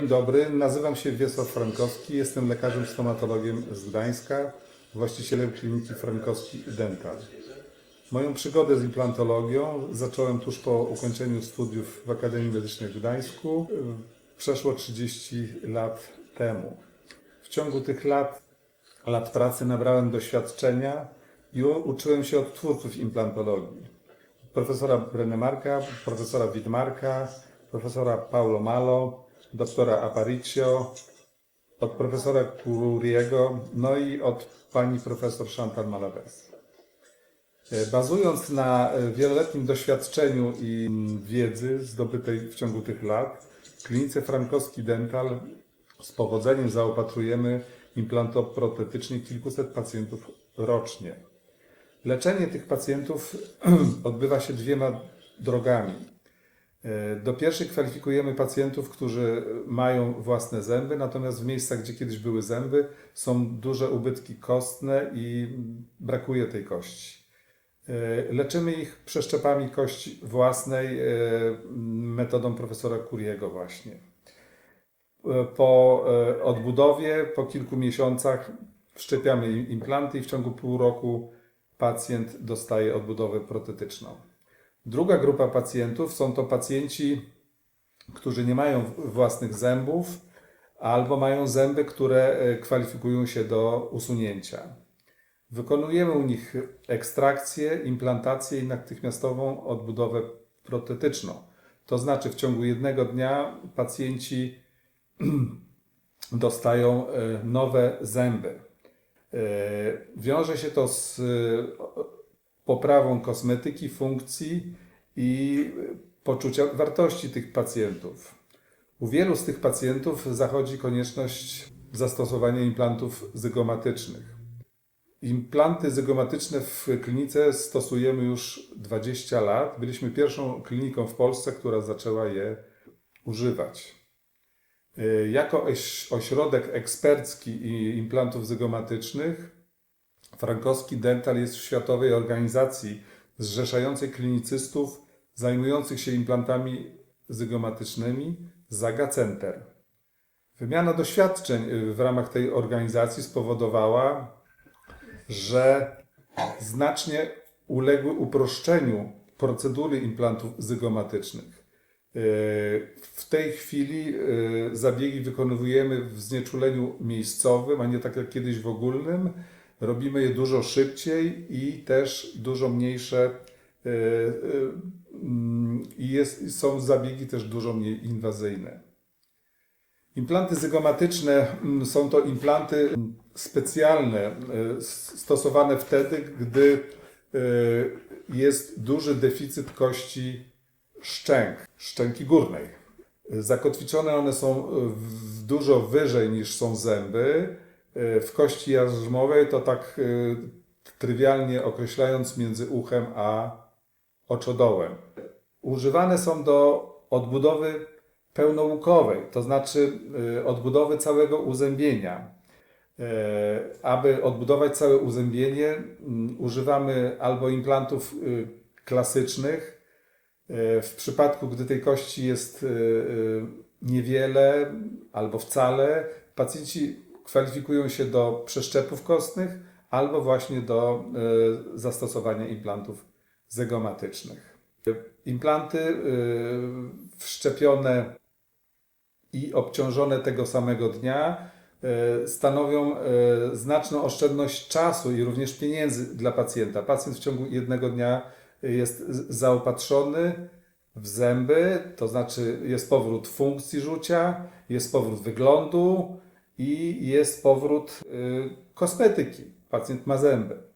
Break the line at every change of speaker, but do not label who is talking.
Dzień dobry, nazywam się Wiesław Frankowski, jestem lekarzem stomatologiem z Gdańska, właścicielem kliniki Frankowski Dental. Moją przygodę z implantologią zacząłem tuż po ukończeniu studiów w Akademii Medycznej w Gdańsku, przeszło 30 lat temu. W ciągu tych lat, lat pracy nabrałem doświadczenia i uczyłem się od twórców implantologii. Profesora Brenemarka, profesora Widmarka, profesora Paulo Malo, doktora Aparicio, od profesora Cururiego, no i od pani profesor Chantal Malaves. E, Bazując na e, wieloletnim doświadczeniu i mm, wiedzy zdobytej w ciągu tych lat, w klinice Frankowski Dental z powodzeniem zaopatrujemy implantoprotetycznie kilkuset pacjentów rocznie. Leczenie tych pacjentów odbywa się dwiema drogami. E, Do pierwszej kwalifikujemy pacjentów, którzy mają własne zęby, natomiast w miejscach, gdzie kiedyś były zęby, są duże ubytki kostne i brakuje tej kości. E, Leczymy ich przeszczepami kości własnej e, metodą profesora Kuriego właśnie. Po odbudowie, po kilku miesiącach wszczepiamy im implanty i w ciągu pół roku pacjent dostaje odbudowę protetyczną. Druga grupa pacjentów są to pacjenci, którzy nie mają własnych zębów albo mają zęby, które e, kwalifikują się do usunięcia. Wykonujemy u nich ekstrakcję, implantację i natychmiastową odbudowę protetyczną. To znaczy w ciągu jednego dnia pacjenci dostają e, nowe zęby. E, Wiąże się to z poprawą kosmetyki, funkcji i poczucia wartości tych pacjentów. U wielu z tych pacjentów zachodzi konieczność zastosowania implantów zygomatycznych. Implanty zygomatyczne w klinice stosujemy już 20 lat. Byliśmy pierwszą kliniką w Polsce, która zaczęła je używać. Jako oś- ośrodek ekspercki implantów zygomatycznych, Frankowski Dental jest w światowej organizacji zrzeszającej klinicystów zajmujących się implantami zygomatycznymi Zaga Center. Wymiana doświadczeń y, w ramach tej organizacji spowodowała, że znacznie uległy uproszczeniu procedury implantów zygomatycznych. Yy, W tej chwili yy, zabiegi wykonujemy w znieczuleniu miejscowym, a nie tak jak kiedyś w ogólnym. Robimy je dużo szybciej i też dużo mniejsze yy, yy, mm, i jest, są zabiegi też dużo mniej inwazyjne. Implanty zygomatyczne mm, są to implanty specjalne, s- stosowane wtedy, gdy jest duży deficyt kości szczęk, szczęki górnej. Zakotwiczone one są dużo wyżej niż są zęby. Y, W kości jarzmowej to tak y, trywialnie określając między uchem a oczodołem. Używane są do odbudowy pełnołukowej, to znaczy y, odbudowy całego uzębienia. Aby odbudować całe uzębienie, używamy albo implantów klasycznych. W przypadku, gdy tej kości jest niewiele albo wcale, pacjenci kwalifikują się do przeszczepów kostnych albo właśnie do y, zastosowania implantów zygomatycznych. Implanty y, wszczepione i obciążone tego samego dnia y, stanowią znaczną oszczędność czasu i również pieniędzy dla pacjenta. Pacjent w ciągu jednego dnia jest zaopatrzony w zęby, to znaczy jest powrót funkcji rzucia, jest powrót wyglądu i jest powrót y, kosmetyki. Pacjent ma zęby.